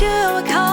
you a call.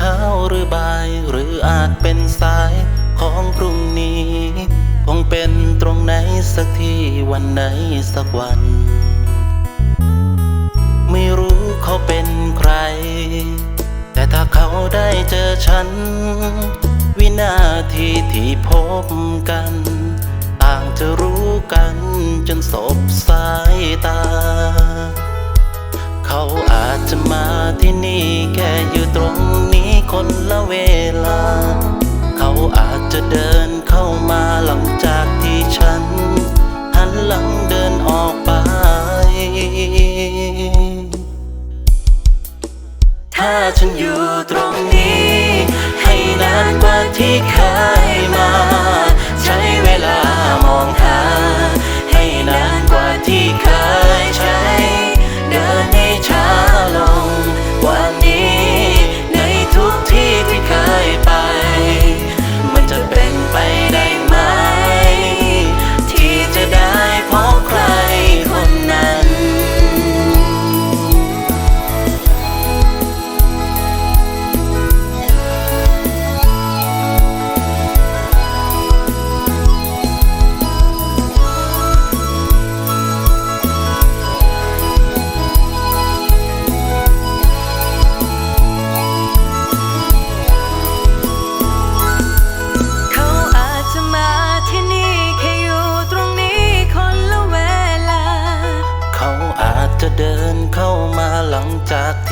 ช้าหรือบ่าย หรืออาจเป็นสายของพรุ่งนี้ คงเป็นตรงไหนสักที่วันไหนสักวัน ไม่รู้เขาเป็นใคร แต่ถ้าเขาได้เจอฉัน วินาทีที่พบกัน ต่างจะรู้กันจนสบสายตา เขาอาจจะมาที่นี่แค่อยู่ตรง คนละเวลา เขาอาจจะเดินเข้ามาหลังจากที่ฉัน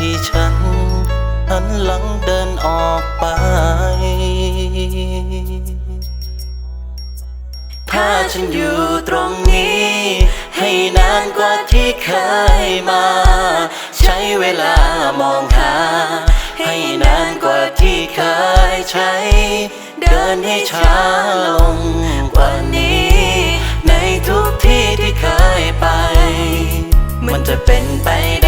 ที่ฉันหันหลังเดินออกไป ถ้าฉันอยู่ตรงนี้ ให้นานกว่าที่เคยมา ใช้เวลามองหา ให้นานกว่าที่เคยใช้ เดินให้ช้าลงกว่านี้ ในทุกที่ที่เคยไป มันจะเป็นไปได้